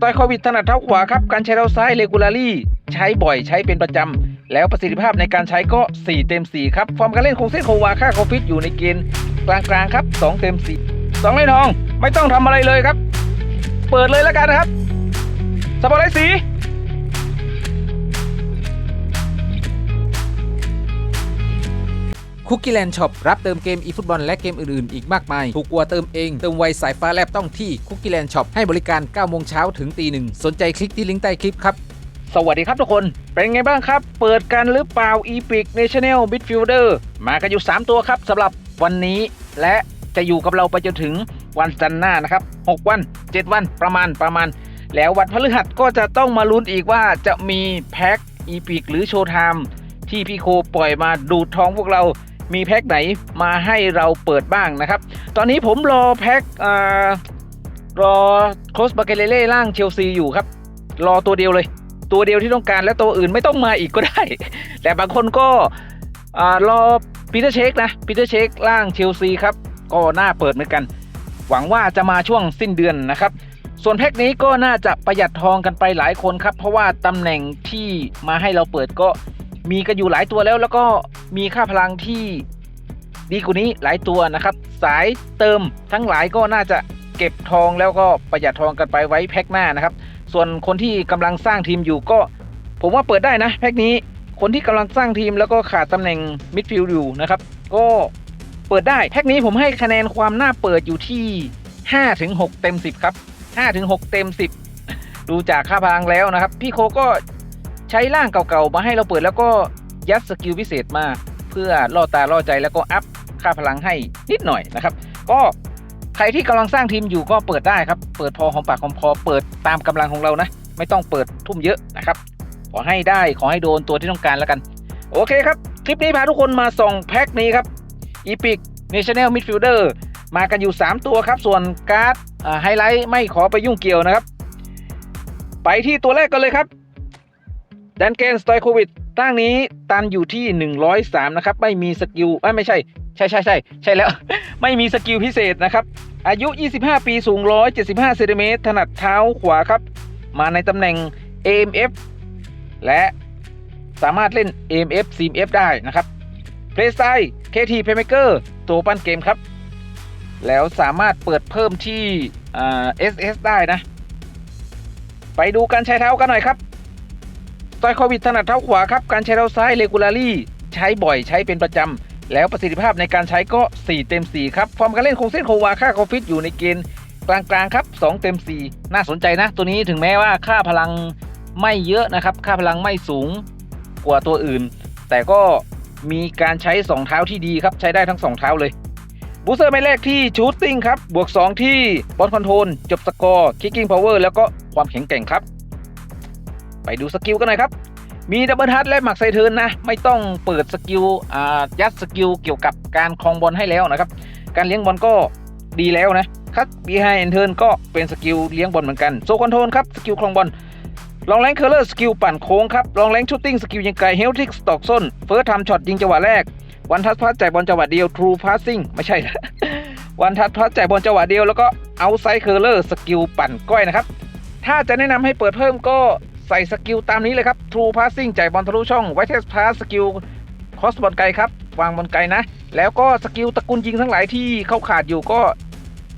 สไตล์โควิดถนัดเท้าขวาครับ การใช้เท้าซ้ายเลกูลารี่ใช้บ่อยใช้เป็นประจำ แล้วประสิทธิภาพในการใช้ก็ 4 เต็ม 4 ครับ ฟอร์มการเล่นคงเส้นโควาค่าโคฟิตอยู่ในเกณฑ์กลางๆครับ 2 เต็ม 4 2เล่นทอง ไม่ต้องทำอะไรเลยครับ เปิดเลยแล้วกันนะครับสปอร์ตไลท์สี คุกกี้แลนด์ช็อปรับเติมเกมอีฟุตบอลและเกมอื่นๆ อีกมากมาย ถูกกว่าเติมเอง เติมไวสายฟ้าแลบต้องที่คุกกี้แลนด์ช็อปให้บริการ 9 โมงเช้าถึงตีหนึ่งสนใจคลิกที่ลิงก์ใต้คลิปครับ สวัสดีครับทุกคน เป็นไงบ้างครับ เปิดกันหรือเปล่า Epic National Midfielder มากันอยู่ 3 ตัวครับสำหรับวันนี้และจะอยู่กับเราไปจนถึงวันจันทร์หน้านะครับ 6 วัน 7 วันประมาณประมาณ แล้ววันพฤหัสก็จะต้องมาลุ้นอีกว่าจะมีแพ็ค Epic หรือโชว์ไทม์ที่พี่โคปล่อยมาดูดท้องพวกเรา มีแพ็คไหนมาให้เราเปิดบ้างนะครับ ตอนนี้ผมรอแพ็คอ่ารอโคสบาเกเลเล่ร่างเชลซีอยู่ครับ รอตัวเดียวเลย ตัวเดียวที่ต้องการและตัวอื่นไม่ต้องมาอีกก็ได้ แต่บางคนก็รอปีเตอร์เชคนะปีเตอร์เชคร่างเชลซีครับ ก็น่าเปิดเหมือนกัน หวังว่าจะมาช่วงสิ้นเดือนนะครับ ส่วนแพ็คนี้ก็น่าจะประหยัดทองกันไปหลายคนครับ เพราะว่าตำแหน่งที่มาให้เราเปิดก็ มีกันอยู่หลายตัวแล้วแล้วก็มีค่าพลังที่ดีกว่านี้หลายตัวนะครับ สายเติมทั้งหลายก็น่าจะเก็บทองแล้วก็ประหยัดทองกันไปไว้แพ็คหน้านะครับ ส่วนคนที่กำลังสร้างทีมอยู่ก็ ผมว่าเปิดได้นะแพ็คนี้คนที่กำลังสร้างทีมแล้วก็ขาดตำแหน่งมิดฟิลด์อยู่นะครับก็เปิดได้แพ็คนี้ผมให้คะแนนความน่าเปิดอยู่ที่5ถึง6เต็ม 10 ครับ5ถึง6เต็ม 10 ดูจากค่าพลังแล้วนะครับ พี่โคก็ ใช้ร่างเก่าๆมาให้เราเปิดแล้วก็ยัดสกิลพิเศษมา เพื่อล่อตาล่อใจแล้วก็อัพค่าพลังให้นิดหน่อยนะครับ ก็ใครที่กำลังสร้างทีมอยู่ก็เปิดได้ครับ เปิดพอหอมปากหอมคอเปิดตามกำลังของเรานะ ไม่ต้องเปิดทุ่มเยอะนะครับ ขอให้ได้ขอให้โดนตัวที่ต้องการแล้วกัน โอเคครับ คลิปนี้พาทุกคนมาส่องแพ็คนี้ครับ Epic National Midfielder มากันอยู่ 3 ตัวครับ ส่วนการ์ดไฮไลท์ไม่ขอไปยุ่งเกี่ยวนะครับ ไปที่ตัวแรกกันเลยครับ แดนเกนสไตโควิดตั้งนี้ตันอยู่ที่ 103 นะครับ ไม่มีสกิลไม่ใช่ ใช่ใช่ใช่ใช่แล้ว ไม่มีสกิลพิเศษนะครับ อายุ 25 ปีสูง 175เซนติเมตรถนัดเท้าขวาครับ มาในตำแหน่ง AMF และสามารถเล่น AMF CMF ได้นะครับ Play Style KT Playmaker ตัวปั้นเกมครับ แล้วสามารถเปิดเพิ่มที่อ่า SS ได้นะ ไปดูการใช้เท้ากันหน่อยครับ ตล์โควิดถนัดเท้าขวาครับ การใช้เท้าซ้ายเลกูลารี่ใช้บ่อยใช้เป็นประจำ แล้วประสิทธิภาพในการใช้ก็ 4 เต็ม 4 ครับ ฟอร์มการเล่นคงเส้นโควาค่าโคฟิตอยู่ในเกณฑ์กลางๆครับ 2 เต็ม 4 น่าสนใจนะ ตัวนี้ถึงแม้ว่าค่าพลังไม่เยอะนะครับ ค่าพลังไม่สูงกว่าตัวอื่น แต่ก็มีการใช้ 2 เท้าที่ดีครับ ใช้ได้ทั้ง 2 เท้าเลยบูสเตอร์ไม่แรกที่ชูตติ้งครับ บวก 2 ที่บอลคอนโทรลจบสกอร์คิกกิ้งพาวเวอร์แล้วก็ความแข็งแกร่งครับ ไปดูสกิลกันหน่อยครับ มีดับเบิลทัชและหมักไซเทิร์นนะ ไม่ต้องเปิดสกิลอ่ายัดสกิลเกี่ยวกับการคลองบอลให้แล้วนะครับ การเลี้ยงบอลก็ดีแล้วนะคัดบีไฮเอนเทิร์นก็เป็นสกิลเลี้ยงบอลเหมือนกัน โซคอนโทรลครับสกิลคลองบอลลองแรงเคอร์เลอร์สกิลปั่นโค้งครับลองแรงชูตติ้งสกิลยิงไกลเฮลทิกสตอกส้นเฟิร์สทำช็อตยิงจังหวะแรกวันทัชพัสจ่ายบอลจังหวะเดียวทรูพาสซิ่งไม่ใช่วันทัชพัสจ่ายบอลจังหวะเดียวแล้วก็เอาไซเคอร์เลอร์สกิลปั่นก้อยนะครับ ถ้าจะแนะนำให้เปิดเพิ่มก็ ใส่สกิลตามนี้เลยครับ True Passing จ่ายบอลทะลุช่อง w i t e s Pass สกิลคอสบอลไกลครับวางบอลไกลนะ แล้วก็สกิลตระกูลยิงทั้งหลายที่เข้าขาดอยู่ก็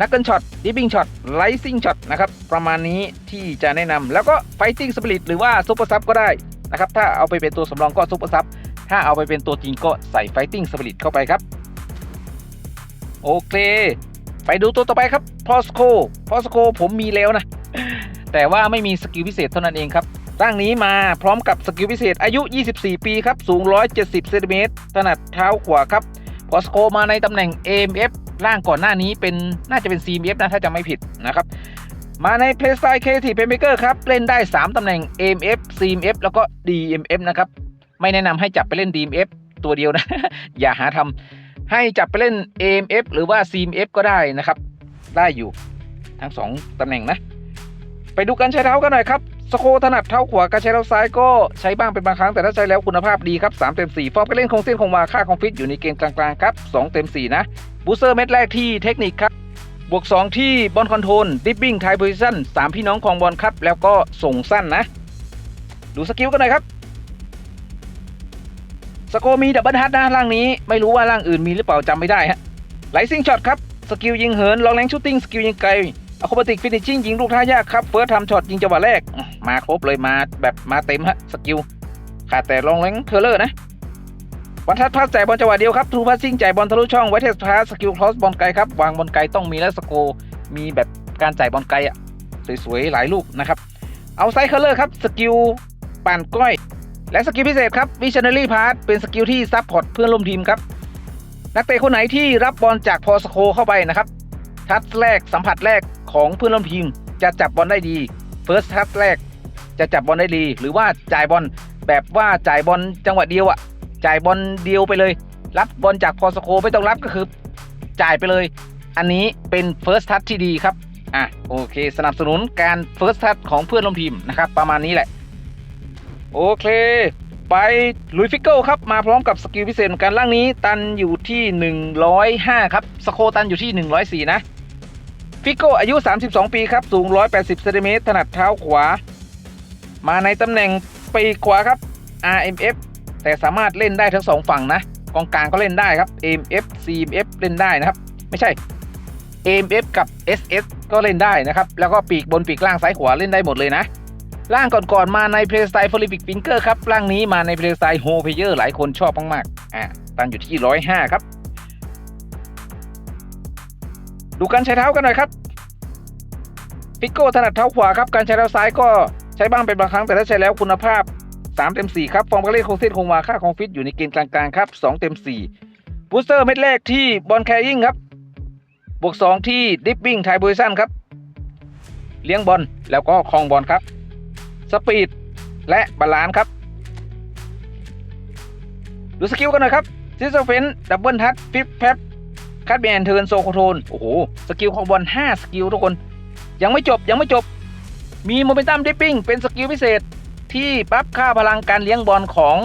นักเกิลช็อตดิ p บิ้งช็อตไลซิ่งช็อตนะครับประมาณนี้ที่จะแนะนำแล้วก็ Fighting Spirit หรือว่าซุปเปอร์ซับก็ได้นะครับถ้าเอาไปเป็นตัวสำรองก็ซุปเปอร์ซับถ้าเอาไปเป็นตัวจริงก็ใส่ Fighting Spirit เข้าไปครับ โอเค ไปดูตัวต่อไปครับพอสโคพอสโคผมมีแล้วนะ แต่ว่าไม่มีสกิลพิเศษเท่านั้นเองครับ ร่างนี้มาพร้อมกับสกิลพิเศษอายุ 24 ปีครับ สูง 170เซนติเมตรถนัดเท้าขวาครับพอสโคมาในตำแหน่ง AMF ร่างก่อนหน้านี้เป็นน่าจะเป็น CMF นะ ถ้าจำไม่ผิดนะครับ มาใน p l a y s t y l e Creative Playmaker ครับ เล่นได้ 3 ตำแหน่ง AMF CMF แล้วก็ DMF นะครับ ไม่แนะนำให้จับไปเล่น DMF ตัวเดียวนะ อย่าหาทำให้จับไปเล่น AMF หรือว่า CMF ก็ได้นะครับ ได้อยู่ทั้ง 2 ตำแหน่งนะ ไปดูการใช้เท้ากันหน่อยครับ สโคถนัดเท้าขวาการใช้เท้าซ้ายก็ใช้บ้างเป็นบางครั้งแต่ถ้าใช้แล้วคุณภาพดีครับ3เต็ม4ฟอร์มการเล่นคงเส้นคงวาค่าคงฟิตอยู่ในเกณฑ์กลางๆครับ2เต็ม4นะบูสเซอร์เม็ดแรกที่เทคนิคครับบวก 2 ที่บอลคอนโทรลดิฟบิ้งไทโพซิชั่นสามพี่น้องของบอลครับ แล้วก็ส่งสั้นนะ ดูสกิลกันหน่อยครับ สโกมีดับเบิลฮัทนะร่างนี้ ไม่รู้ว่าร่างอื่นมีหรือเปล่าจำไม่ได้ฮะไลซิงช็อตครับ สกิลยิงเหินลองแรงชูตติ้งสกิลยิงไกล อะโคบติกฟินิชชิ่งยิงลูกท่ายากครับเฟิร์สทำช็อตยิงจังหวะแรก มาครบเลยมาแบบมาเต็มฮะสกิลขาดแต่ลองแรงเทเลอร์นะวันทัดพาสจ่ายบอลจังหวะเดียวครับทูพาสซิ่งจ่ายบอลทะลุช่องไวเทสพาสสกิลคลอสบอลไกลครับวางบอลไกลต้องมีและสโกมีแบบการจ่ายบอลไกลอะสวยๆหลายลูกนะครับเอาไซค์เคอร์เลอร์ครับสกิลป่านก้อย และสกิลพิเศษครับวิช i น n รี่พาสเป็นสกิลที่ซับพอร์ตเพื่อนร่วมทีมครับนักเตะคนไหนที่รับบอลจากพอสโคเข้าไปนะครับ ทัชแรกสัมผัสแรกของเพื่อนร่วมทีมจะจับบอลได้ดีเฟิร์สทัชแรกจะจับบอลได้ดี หรือว่าจ่ายบอลแบบว่าจ่ายบอลจังหวะเดียวอะจ่ายบอลเดียวไปเลย รับบอลจากพอสโคไม่ต้องรับก็คือ จ่ายไปเลย อันนี้เป็น First Touch ที่ดีครับอะโอเค สนับสนุนการ First Touch ของเพื่อนร่วมทีมนะครับประมาณนี้แหละ โอเค ไปลุยฟิกเกิลครับ มาพร้อมกับสกิลพิเศษเหมือนกันล่างนี้ ตันอยู่ที่ 105 ครับ สโคตันอยู่ที่ 104 นะ ฟิโกอายุ 32 ปีครับ สูง 180เซนติเมตรถนัดเท้าขวา มาในตำแหน่งปีกขวาครับ RMF แต่สามารถเล่นได้ทั้งสองฝั่งนะกองกลางก็เล่นได้ครับ AMF CMF เล่นได้นะครับ ไม่ใช่ AMF กับ SS ก็เล่นได้นะครับ แล้วก็ปีกบนปีกล่างซ้ายขวาเล่นได้หมดเลยนะ ร่างก่อนๆมาในเพลย์สไตล์ฟลิปิกฟิงเกอร์ครับ ร่างนี้มาในเพลย์สไตล์โฮเพเยอร์หลายคนชอบมากๆอะตันอยู่ที่ 105 ครับ ดูการใช้เท้ากันหน่อยครับฟิกโก้ถนัดเท้าขวาครับการใช้เท้าซ้ายก็ใช้บ้างเป็นบางครั้งแต่ถ้าใช้แล้วคุณภาพ 3 เต็ม 4 ครับ ฟอร์มการเล่นคงเส้นคงวาค่าคงฟิตอยู่ในเกณฑ์กลางๆครับ 2 เต็ม4บูสเตอร์เม็ดแรกที่บอลแคริงครับ บวก 2 ที่ดิฟวิ่งไทยโพซิชันครับ เลี้ยงบอลแล้วก็คลองบอลครับ สปีดและบาลานซ์ครับ ดูสกิลกันหน่อยครับซิสเฟนดับเบิลทัชฟิปแพป คัดแมนเทิร์นโซโคโทนโอ้โห สกิลของบอล5สกิลทุกคน ยังไม่จบยังไม่จบ มีโมเมนตัมดิปปิ้งเป็นสกิลพิเศษที่ปรับค่าพลังการเลี้ยงบอลของ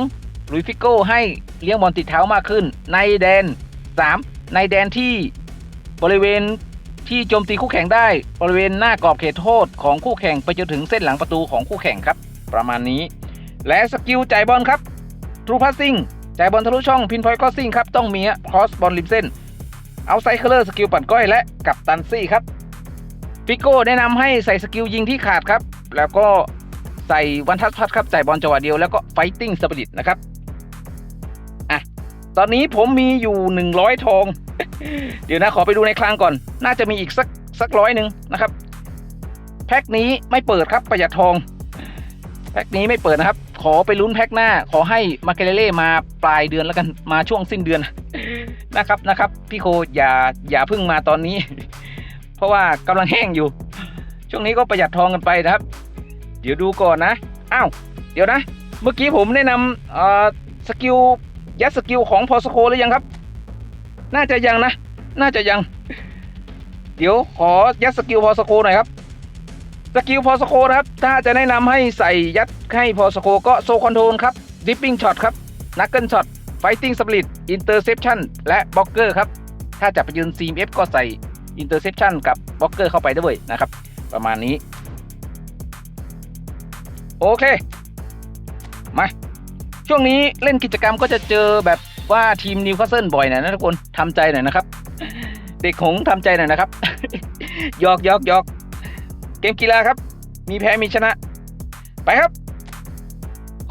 ลุยฟิโก้ให้เลี้ยงบอลติดเท้ามากขึ้น ในแดน 3 ในแดนที่บริเวณที่โจมตีคู่แข่งได้บริเวณหน้ากรอบเขตโทษของคู่แข่งไปจนถึงเส้นหลังประตูของคู่แข่งครับ ประมาณนี้ และสกิลจ่ายบอลครับทรูพาสซิ่งจ่ายบอลทะลุช่องพินพอยต์คอสซิ่งครับต้องมีครอสบอลริมเส้น เอาไซเคลเลอร์สกิลปั่นก้อยและกับตันซี่ครับฟิโก้แนะนำให้ใส่สกิลยิงที่ขาดครับ แล้วก็ใส่วันทัศพัดครับจ่ายบอลจังหวะเดียวแล้วก็ไฟติ้งสปิริตนะครับอะตอนนี้ผมมีอยู่100ทอง เดี๋ยวนะขอไปดูในคลังก่อน น่าจะมีอีกสักสักร้อยหนึ่งนะครับ แพ็คนี้ไม่เปิดครับประหยัดทอง แพ็คนี้ไม่เปิดนะครับ ขอไปลุ้นแพ็คหน้า ขอให้มาเกเลเล่มาปลายเดือนแล้วกันมาช่วงสิ้นเดือน นะครับนะครับ พี่โคอย่าอย่าพิ่งมาตอนนี้ เพราะว่ากำลังแห้งอยู่ ช่วงนี้ก็ประหยัดทองกันไปนะครับ เดี๋ยวดูก่อนนะอ้าวเดี๋ยวนะ เมื่อกี้ผมแนะนำเอ่อสกิลยัดสกิลของพอสโคหรือยังครับ น่าจะยังนะ น่าจะยัง เดี๋ยวขอยัดสกิลพอสโคหน่อยครับสกิลพอสโคนะครับ ถ้าจะแนะนำให้ใส่ยัดให้พอสโคก็โซคอนโทรลครับดิปปิ้งช็อตครับนักเกิลช็อต ไฟติ้งสปริตอินเตอร์เซปชันและบล็อกเกอร์ครับ ถ้าจะไปยืน CMF ก็ใส่อินเตอร์เซปชันกับบล็อกเกอร์เข้าไปด้วยนะครับ ประมาณนี้ โอเค มา ช่วงนี้เล่นกิจกรรมก็จะเจอแบบว่าทีมนิวคาสเซิลบ่อยหน่อยนะทุกคนทำใจหน่อยนะครับ เด็กหงทำใจหน่อยนะครับหยอกหยอกหยอกเกมกีฬาครับ มีแพ้มีชนะ ไปครับ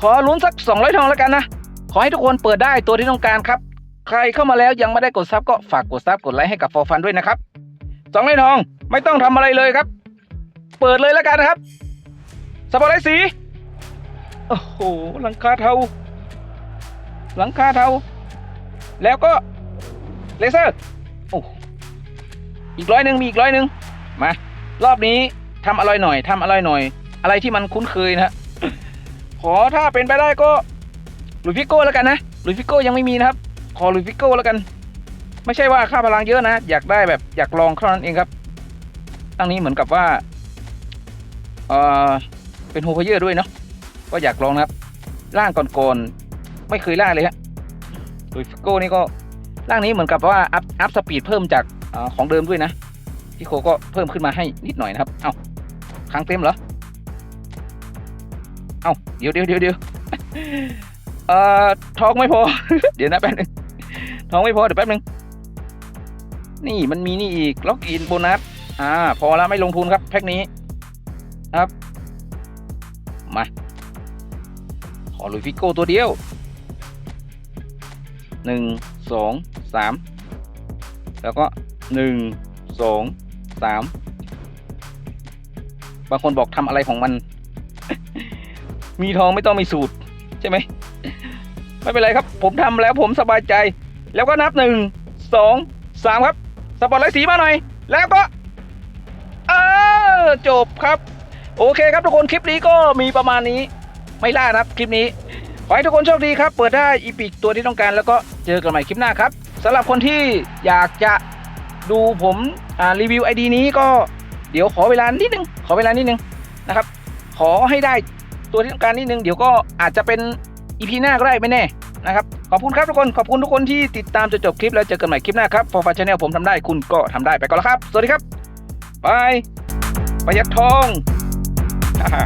ขอลุ้นสัก 200 ทองแล้วกันนะ ขอให้ทุกคนเปิดได้ตัวที่ต้องการครับ ใครเข้ามาแล้วยังไม่ได้กดซับก็ฝากกดซับกดไลค์ให้กับฟอร์ฟันด้วยนะครับสองร้อยทองไม่ต้องทำอะไรเลยครับ เปิดเลยแล้วกันนะครับสปอร์ตไลท์สีโอ้โหหลังคาเทาหลังคาเทาแล้วก็เลเซอร์โอ้อีกร้อยหนึ่งมีอีกร้อยหนึ่งมารอบนี้ทำอร่อยหน่อยทำอร่อยหน่อย อะไรที่มันคุ้นเคยนะขอถ้าเป็นไปได้ก็ ลุยฟิโก้แล้วกันนะลุยฟิโก้ยังไม่มีนะครับ ขอลุยฟิโก้แล้วกัน ไม่ใช่ว่าค่าพลังเยอะนะ อยากได้แบบอยากลองเท่านั้นเองครับ ตั้งนี้เหมือนกับว่าเออเป็นโฮเพเยอร์ด้วยเนาะก็อยากลองนะครับร่างก่อนๆไม่เคยล่าเลยฮะลุยฟิโก้นี่ก็ร่างนี้เหมือนกับว่าอัพอัพสปีดเพิ่มจากอของเดิมด้วยนะพี่โคก็เพิ่มขึ้นมาให้นิดหน่อยนะครับ เอ้าค้างเต็มเหรอ เอ้าเดี๋ยวเดี๋ยวเดี๋ยวเดี๋ยว อ่อทองไม่พอ เดี๋ยวนะแป๊บนึงทองไม่พอเดี๋ยวแป๊บนึงนี่มันมีนี่อีกล็อกอินโบนัสอ่า พอแล้วไม่ลงทุนครับแพ็คนี้ครับ มาขอลุยฟิโก้ตัวเดียวหนึ่งสองสามแล้วก็หนึ่งสองสามบางคนบอกทำอะไรของมัน มีทองไม่ต้องมีสูตร ใช่ไหม ไม่เป็นไรครับ ผมทำแล้วผมสบายใจ แล้วก็นับหนึ่งสองสามครับ สปอร์ตไลท์สีมาหน่อย แล้วก็เออจบครับ โอเคครับทุกคนคลิปนี้ก็มีประมาณนี้ ไม่ล่านะครับคลิปนี้ขอให้ทุกคนโชคดีครับ เปิดได้อีพิกตัวที่ต้องการแล้วก็เจอกันใหม่คลิปหน้าครับสำหรับคนที่อยากจะดูผมรีวิวไอดีนี้ก็เดี๋ยวขอเวลานิดนึง ขอเวลานิดนึงนะครับ ขอให้ได้ตัวที่ต้องการนิดนึง เดี๋ยวก็อาจจะเป็น อีพีหน้าก็ได้ไม่แน่นะครับ ขอบคุณครับทุกคน ขอบคุณทุกคนที่ติดตามจนจบคลิปแล้วเจอกันใหม่คลิปหน้าครับฟอร์ฟาชแนลผมทำได้คุณก็ทำได้ไปก่อนแล้วครับ สวัสดีครับบายประหยัดทองฮ่า